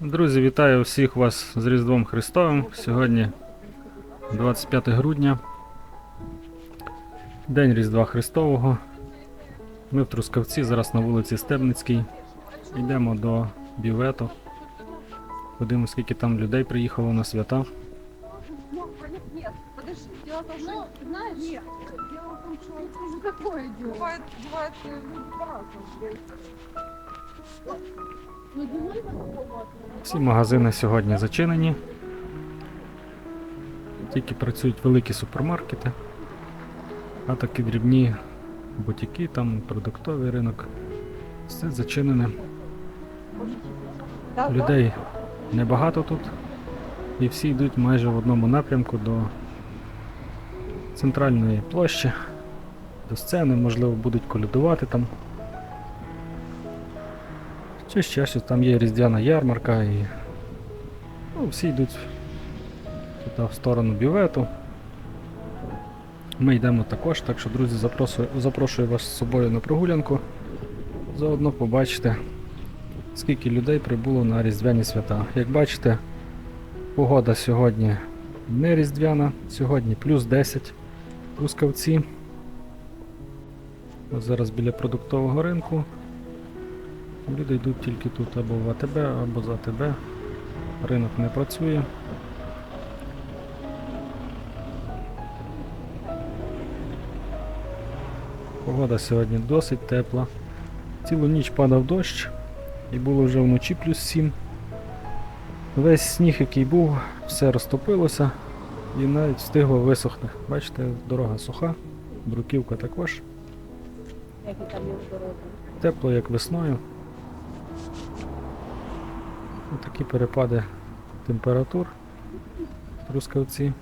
Друзі, вітаю всіх вас з Різдвом Христовим. Сьогодні 25 грудня. День Різдва Христового. Ми в Трускавці, зараз на вулиці Стебницькій. Йдемо до бювету. Подивимось, скільки там людей приїхало на свята. Ну, нет, подожди, дело в том, что, знаешь, нет, дело в том, что это уже такое дело. Бывает, бывает, э, люди Всі магазини сьогодні зачинені. Тільки працюють великі супермаркети, а такі дрібні бутіки, там продуктовий ринок. Все зачинене. Людей небагато тут. І всі йдуть майже в одному напрямку до центральної площі, до сцени, можливо, будуть колядувати там. Чи ще щось, там є різдвяна ярмарка і ну, всі йдуть туди в сторону бювету. Ми йдемо також, так що, друзі, запрошую, запрошую вас з собою на прогулянку. Заодно побачите, скільки людей прибуло на різдвяні свята. Як бачите, погода сьогодні не різдвяна, сьогодні плюс 10 трускавці. Ось зараз біля продуктового ринку. Люди йдуть тільки тут або в АТБ, або за АТБ. Ринок не працює. Погода сьогодні досить тепла. Цілу ніч падав дощ і було вже вночі плюс 7. Весь сніг, який був, все розтопилося і навіть встигло висохнути. Бачите, дорога суха, бруківка також. Тепло, як весною. Такі перепади температур Трускавці.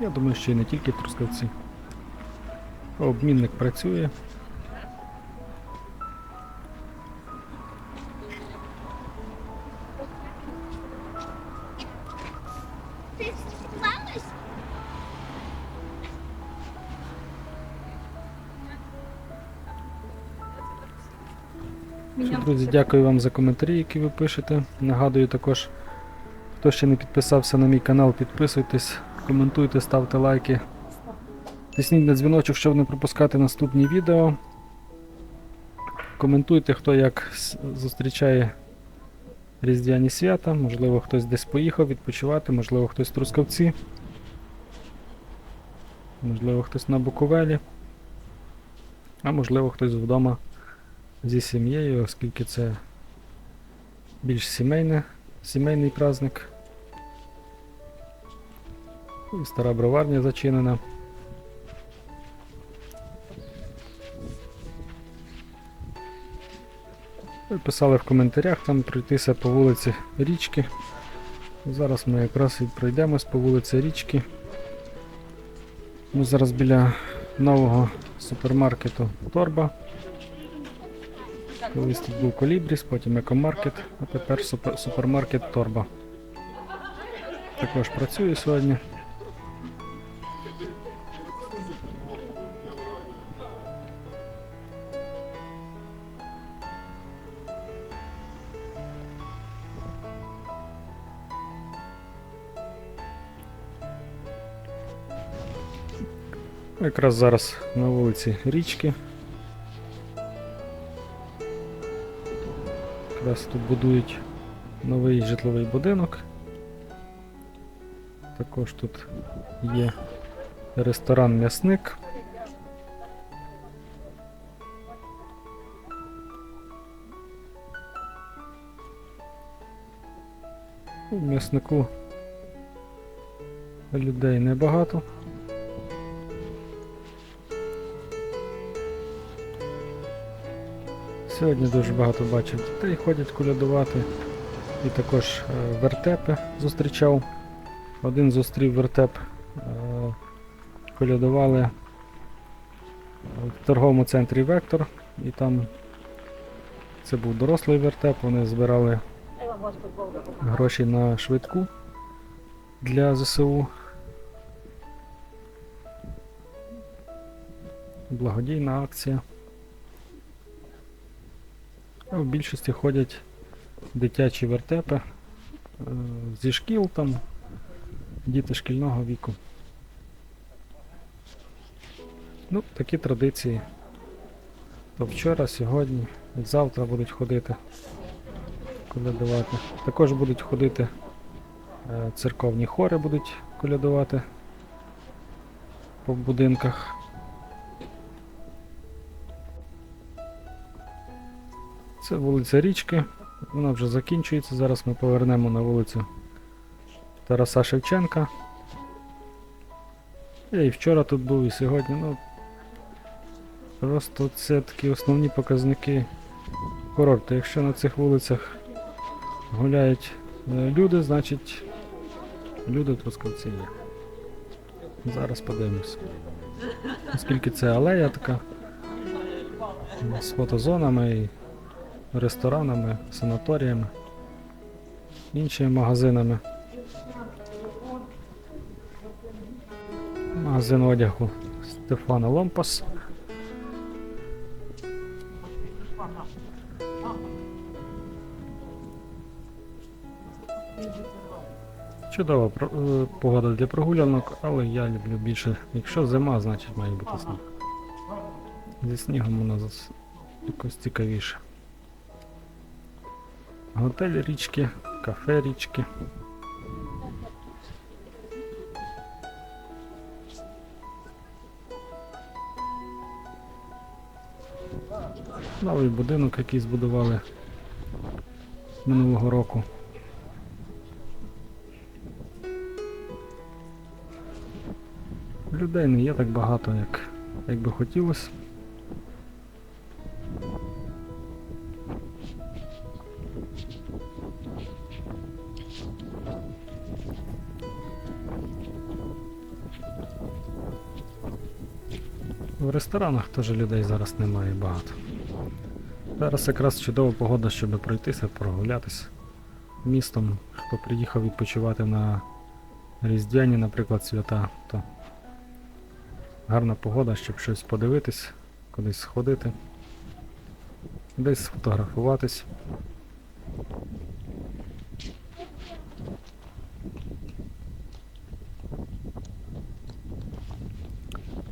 Я думаю, що і не тільки Трускавці. Обмінник працює. Що, друзі, дякую вам за коментарі, які ви пишете. Нагадую також, хто ще не підписався на мій канал, підписуйтесь, коментуйте, ставте лайки. Тисніть на дзвіночок, щоб не пропускати наступні відео. Коментуйте, хто як зустрічає різдвяні свята. Можливо, хтось десь поїхав відпочивати, можливо, хтось в Трускавці. Можливо, хтось на Буковелі. А можливо, хтось вдома зі сім'єю, оскільки це більш сімейне, сімейний праздник. І стара броварня зачинена. Писали в коментарях там пройтися по вулиці річки. Зараз ми якраз і пройдемось по вулиці річки. Ми зараз біля нового супермаркету Торба. Колись тут був Колібріс, потім екомаркет, а тепер супер, супермаркет Торба. Також працює сьогодні. Якраз зараз на вулиці річки. Якраз тут будують новий житловий будинок. Також тут є ресторан м'ясник. У м'яснику людей небагато. Сьогодні дуже багато бачив дітей ходять колядувати. І також е, вертепи зустрічав. Один зустрів вертеп, е, колядували в торговому центрі Вектор. І там це був дорослий вертеп, вони збирали гроші на швидку для ЗСУ. Благодійна акція. А в більшості ходять дитячі вертепи е, зі шкіл там, діти шкільного віку. Ну, такі традиції. То вчора, сьогодні, завтра будуть ходити колядувати. Також будуть ходити е, церковні хори будуть колядувати по будинках. Це вулиця Річки. Вона вже закінчується. Зараз ми повернемо на вулицю Тараса Шевченка. Я і вчора тут був, і сьогодні. Ну, просто це такі основні показники курорту. Якщо на цих вулицях гуляють е, люди, значить люди Трускавці є. Зараз подивимось. Оскільки це алея така з фотозонами ресторанами, санаторіями, іншими магазинами. Магазин одягу Стефана Ломпас. Чудова е, погода для прогулянок, але я люблю більше. Якщо зима, значить має бути сніг. Зі снігом воно зас- якось цікавіше. Готель річки, кафе річки. Новий будинок, який збудували минулого року. Людей не є так багато, як, як би хотілося. В ресторанах теж людей зараз немає багато. Зараз якраз чудова погода, щоб пройтися, прогулятися містом. Хто приїхав відпочивати на Різдвяні, наприклад, свята, то гарна погода, щоб щось подивитись, кудись сходити, десь сфотографуватись.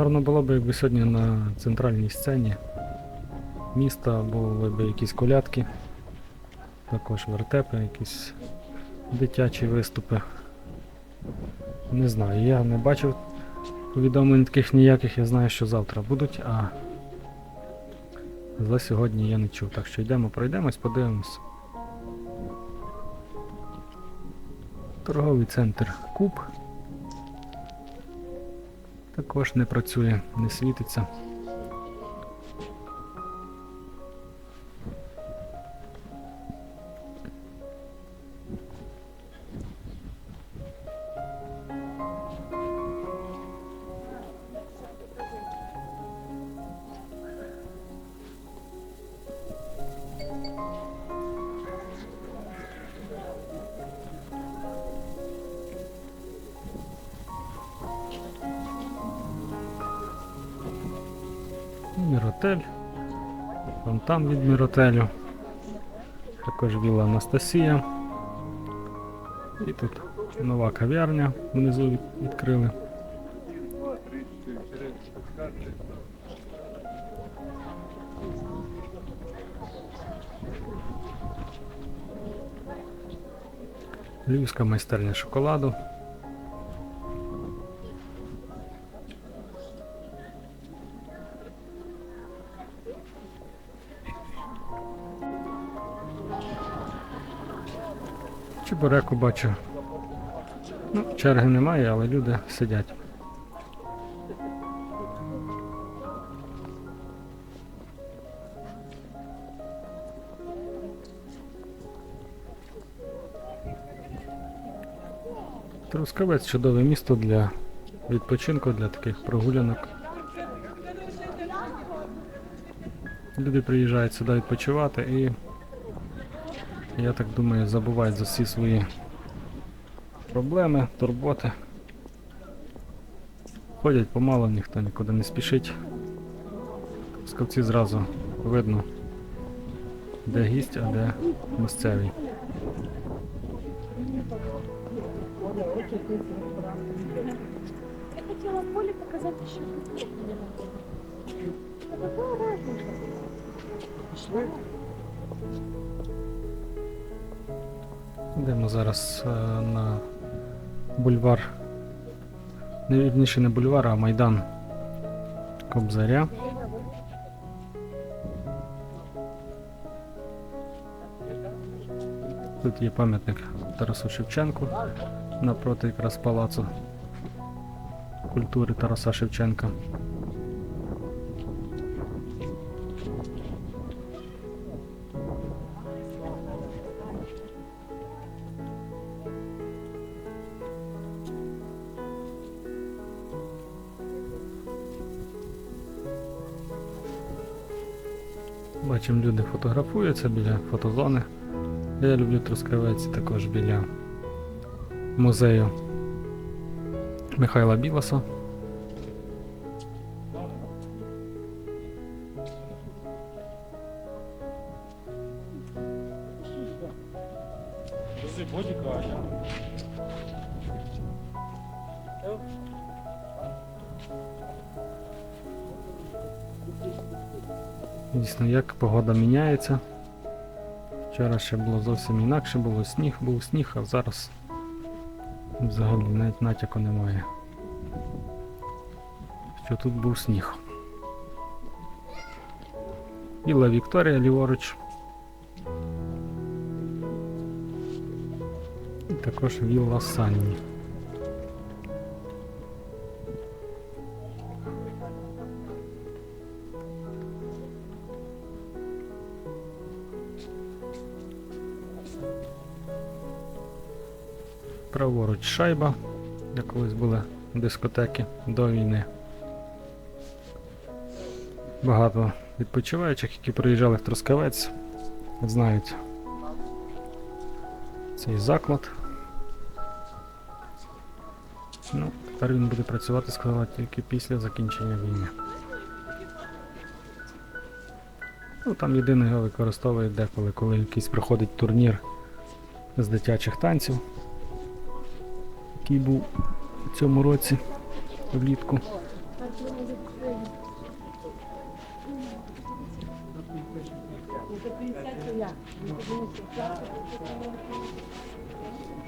Гарно було б, якби сьогодні на центральній сцені міста були б якісь колядки, також вертепи, якісь дитячі виступи. Не знаю, я не бачив повідомлень таких ніяких, я знаю, що завтра будуть, а за сьогодні я не чув. Так що йдемо, пройдемось, подивимось. Торговий центр Куб. Також не працює, не світиться. Міротель. Фонтан від Міротелю. Також вілла Анастасія. І тут нова кав'ярня внизу відкрили. Львівська майстерня шоколаду. Чебуреку бачу. Ну, черги немає, але люди сидять. Трускавець чудове місто для відпочинку, для таких прогулянок. Люди приїжджають сюди відпочивати і я так думаю, забувають за всі свої проблеми, турботи. Ходять помало, ніхто нікуди не спішить. Скавці зразу видно. де гість, а де місцевий. Я хотела поле показать еще. А какая разница? Йдемо зараз е, на бульвар. Не вірніше не бульвар, а Майдан Кобзаря. Тут є пам'ятник Тарасу Шевченку напроти якраз палацу культури Тараса Шевченка. Бачимо, люди фотографуються біля фотозони. Я люблю Трускавець також біля музею Михайла Білоса. Дійсно, як погода міняється. Вчора ще було зовсім інакше, було сніг, був сніг, а зараз взагалі навіть натяку немає. Що тут був сніг. Вілла Вікторія ліворуч. І також вілла Санні. Праворуч шайба, де колись були дискотеки до війни. Багато відпочиваючих, які приїжджали в Трускавець, знають цей заклад. Ну, тепер він буде працювати, сказала, тільки після закінчення війни. Ну, там єдине його використовують деколи, коли якийсь проходить турнір з дитячих танців який був у цьому році влітку.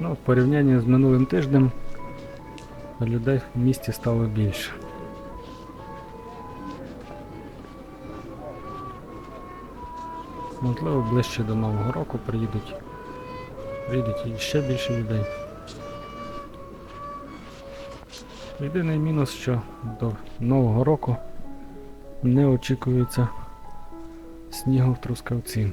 Ну, в порівнянні з минулим тижнем людей в місті стало більше. Можливо, ближче до Нового року приїдуть. Приїдуть ще більше людей. Єдиний мінус, що до Нового року не очікується снігу в Трускавці.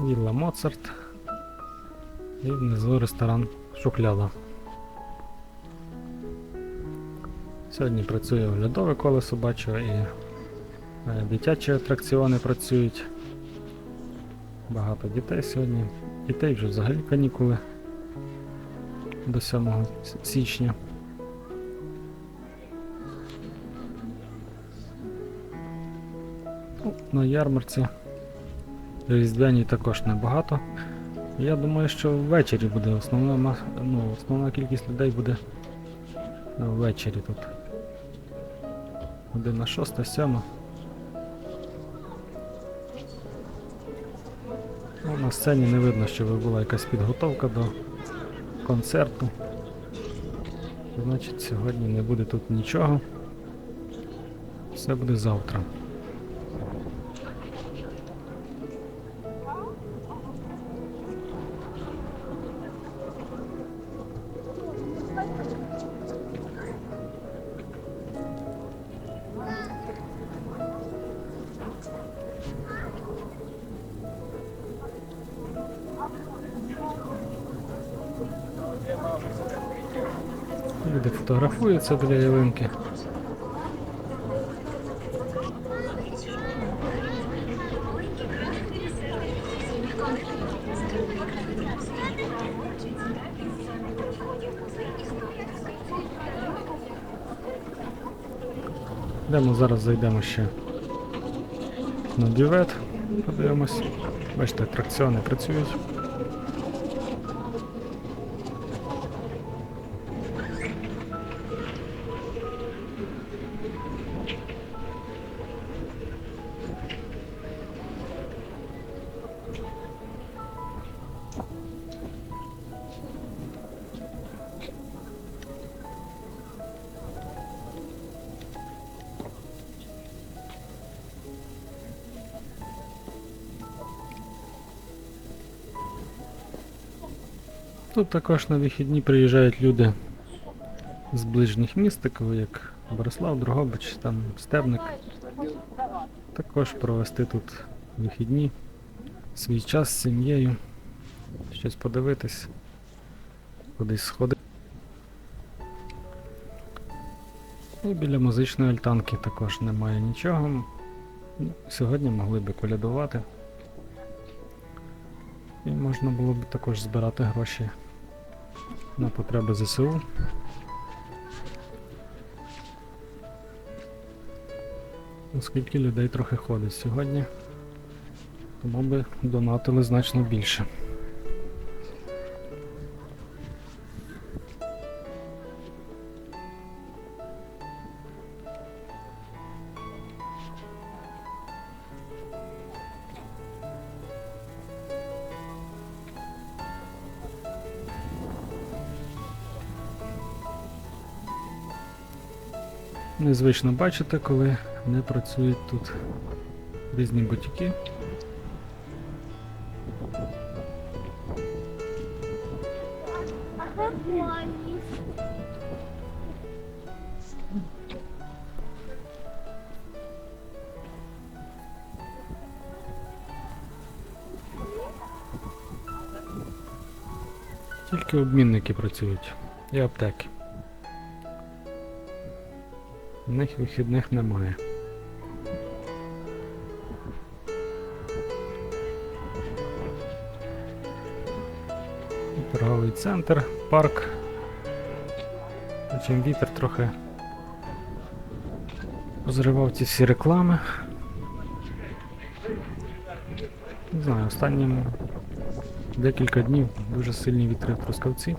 Вілла Моцарт і внизу ресторан Шухляда. Сьогодні працює оглядове колесо, бачу, і е, дитячі атракціони працюють. Багато дітей сьогодні. Дітей вже взагалі канікули до 7 січня. Ну, на ярмарці різдвяній також небагато. Я думаю, що ввечері буде основна, ну, основна кількість людей буде ввечері тут. Година шоста, сьома. Ну, на сцені не видно, щоб була якась підготовка до концерту. Значить, сьогодні не буде тут нічого. Все буде завтра. люди фотографуються для ялинки. Йдемо, зараз зайдемо ще на дівет, подивимось. Бачите, атракціони працюють. Тут також на вихідні приїжджають люди з ближніх міст, такого як Борислав, Дрогобич, там Стебник. Також провести тут вихідні, свій час з сім'єю, щось подивитись, кудись сходити. І біля музичної альтанки також немає нічого. Ну, Сьогодні могли би колядувати. І можна було б також збирати гроші на потреби ЗСУ. Оскільки людей трохи ходить сьогодні, тому би донатили значно більше. Незвично бачити, коли не працюють тут різні бутіки. Тільки обмінники працюють і аптеки. У них вихідних немає. Торговий центр, парк. Чим вітер трохи позривав ці всі реклами. Не знаю, останні декілька днів дуже сильні вітри в Трускавці.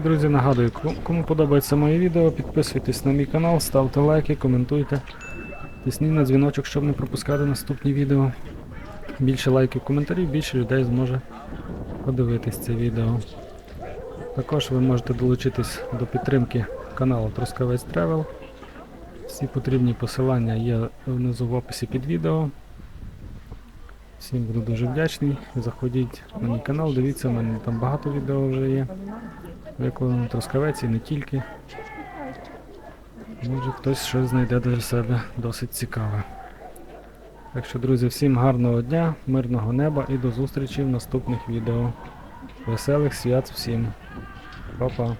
Ще, друзі, нагадую, кому- подобається моє відео, підписуйтесь на мій канал, ставте лайки, коментуйте. Тисніть на дзвіночок, щоб не пропускати наступні відео. Більше лайків, коментарів, більше людей зможе подивитись це відео. Також ви можете долучитись до підтримки каналу Трускавець Travel. Всі потрібні посилання є внизу в описі під відео. Всім буду дуже вдячний. Заходіть на мій канал, дивіться, в мене там багато відео вже є. Викладено Трускавець і не тільки. Може хтось щось знайде для себе досить цікаве. Так що, друзі, всім гарного дня, мирного неба і до зустрічі в наступних відео. Веселих свят всім. Па-па.